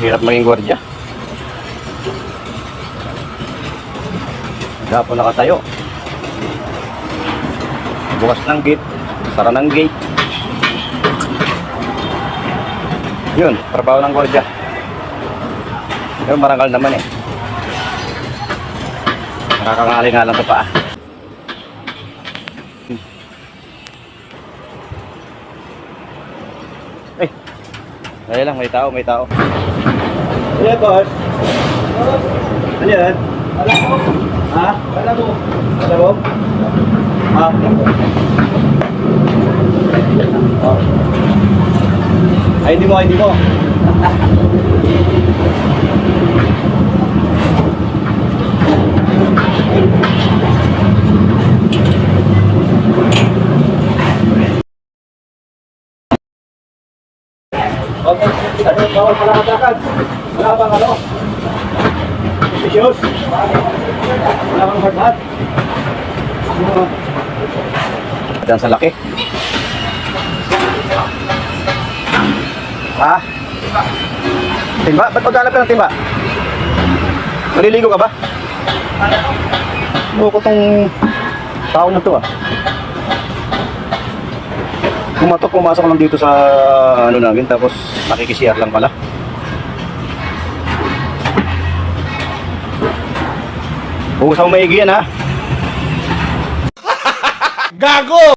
Hirap maging gwardiya. Gapo nakatayo. Bukas ng gate. Sara ng gate. Yun, trabaho ng gwardiya. Pero marangal naman eh. Nakakangali nga lang sa paa. Eh, dahil lang, may tao, may tao. Ano boss? Ano yan? Wala ko. Ha? Wala ko. Ano mo? Ha? Ay, hindi mo, hindi mo. Okay. Ano, bawal pala katakan. Wala bang ano? Issues? Wala bang hard hat? Diyan sa laki. Ha? Timba? Ba't maghanap ka ng timba? Naliligo ka ba? Buko tong tao na to ah. Pumatok, pumasok lang dito sa ano namin tapos nakikisiyar lang pala. Huwag sa maigi yan ha. Gago!